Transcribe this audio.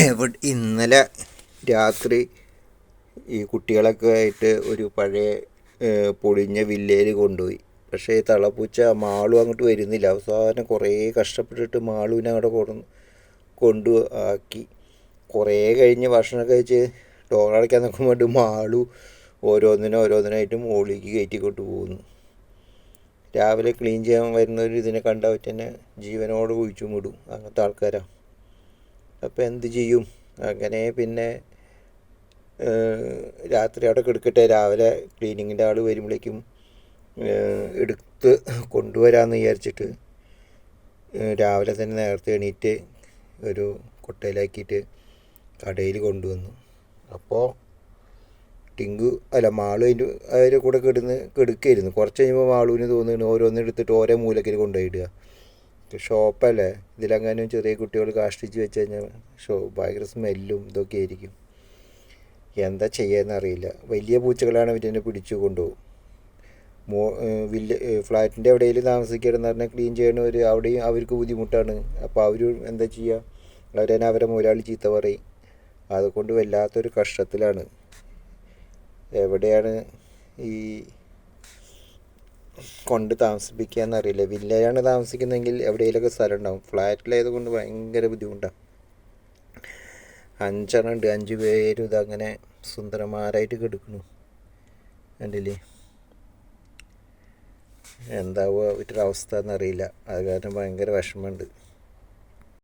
ഇന്നലെ രാത്രി ഈ കുട്ടികളൊക്കെ ആയിട്ട് ഒരു പഴയ പൊളിഞ്ഞ വില്ലേൽ കൊണ്ടുപോയി. പക്ഷേ തളപ്പൂച്ച മാളു അങ്ങോട്ട് വരുന്നില്ല. അവസാനം കുറേ കഷ്ടപ്പെട്ടിട്ട് മാളുവിനെ അവിടെ കൊണ്ടു കൊണ്ടു ആക്കി. കുറേ കഴിഞ്ഞ് ഭക്ഷണം കഴിച്ച് ഡോർ അടയ്ക്കാൻ നോക്കുമ്പോൾ മാളു ഓരോന്നിനും ഓരോന്നിനായിട്ട് മുകളിലേക്ക് കയറ്റിക്കൊണ്ട് പോകുന്നു രാവിലെ ക്ലീൻ ചെയ്യാൻ വരുന്നവർ ഇതിനെ കണ്ടാൽ തന്നെ ജീവനോട് കുഴിച്ചും വിടും അങ്ങനത്തെ ആൾക്കാരാണ് അപ്പോൾ എന്ത് ചെയ്യും? അങ്ങനെ പിന്നെ രാത്രി അവിടെ കിടക്കട്ടെ. രാവിലെ ക്ലീനിങ്ങിന്റെ ആൾ വരുമ്പോഴേക്കും എടുത്ത് കൊണ്ടുവരാമെന്ന് വിചാരിച്ചിട്ട് രാവിലെ തന്നെ നേരത്തെ എണീറ്റ് ഒരു കൊട്ടയിലാക്കിയിട്ട് കടയിൽ കൊണ്ടുവന്നു. അപ്പോൾ ടിങ്കു അല്ല മാളു അതിന്റെ അതിന്റെ കൂടെ കിടന്ന് കിടക്കായിരുന്നു കുറച്ച് കഴിയുമ്പോൾ മാളുവിന് തോന്നുന്നു ഓരോന്നെടുത്തിട്ട് ഓരോ മൂലക്കിൽ കൊണ്ടുപോയിടുക ഷോപ്പല്ലേ? ഇതിലെങ്ങാനും ചെറിയ കുട്ടികൾ കാഷ്ടിച്ച് വെച്ച് കഴിഞ്ഞാൽ ഷോ ഭയങ്കര സ്മെല്ലും ഇതൊക്കെ ആയിരിക്കും. എന്താ ചെയ്യാന്ന് അറിയില്ല. വലിയ പൂച്ചകളാണ് ഇതിനെ പിടിച്ചു കൊണ്ടുപോകും. മോ വില്ല ഫ്ലാറ്റിന്റെ എവിടെയെങ്കിലും താമസിക്കണമെന്ന് പറഞ്ഞാൽ ക്ലീൻ ചെയ്യണവർ അവിടെയും അവർക്ക് ബുദ്ധിമുട്ടാണ്. അപ്പോൾ അവർ എന്താ ചെയ്യുക? അവരതിനെ അവരെ മുതലാളി ചീത്ത പറയും. അതുകൊണ്ട് വല്ലാത്തൊരു കഷ്ടത്തിലാണ്. എവിടെയാണ് ഈ കൊണ്ട് താമസിപ്പിക്കുക എന്നറിയില്ല വില്ലയിലാണ് താമസിക്കുന്നതെങ്കിൽ എവിടെയെങ്കിലൊക്കെ സ്ഥലം ഉണ്ടാവും ഫ്ലാറ്റിലായത് കൊണ്ട് ഭയങ്കര ബുദ്ധിമുട്ടാണ് അഞ്ചെണ്ണം ഉണ്ട് അഞ്ച് പേരും ഇതങ്ങനെ സുന്ദരന്മാരായിട്ട് കിടക്കുന്നു കണ്ടില്ലേ? എന്താവുക അവരുടെ അവസ്ഥ എന്നറിയില്ല അത് കാരണം ഭയങ്കര വിഷമമുണ്ട്.